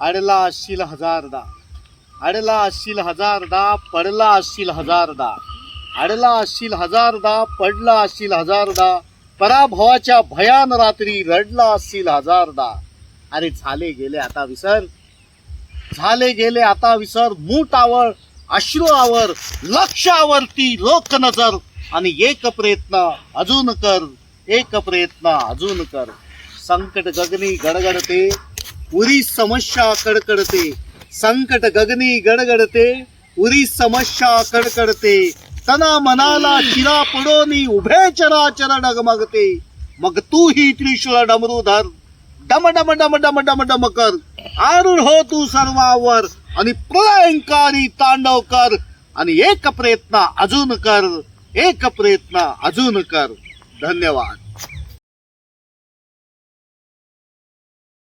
अडला असशील हजारदा. अडला असशील हजारदा पडला असशील हजारदा. अडला असशील हजारदा पडला असशील हजारदा. पराभवाच्या भयान रात्री रडला असशील हजारदा. अरे झाले गेले आता विसर. झाले गेले आता विसर. मूठ आवर अश्रू आवर लोक नजर. आणि एक प्रयत्न अजून कर. एक प्रयत्न अजून कर. संकट गगनी गडगडते. उरी समस्या कडकडते. संकट गगनी गडगडते. उरी समस्या कडकडते. तना मनाला चिरा पडोनी उभे चराचर डगमगते. मग तू ही त्रिशूळ डमरूधर डम डम डम डम डम डम कर. आरूढ हो तू सर्वावर. आणि प्रलयंकारी तांडव कर. आणि एक प्रयत्न अजून कर. एक प्रयत्न अजून कर. धन्यवाद.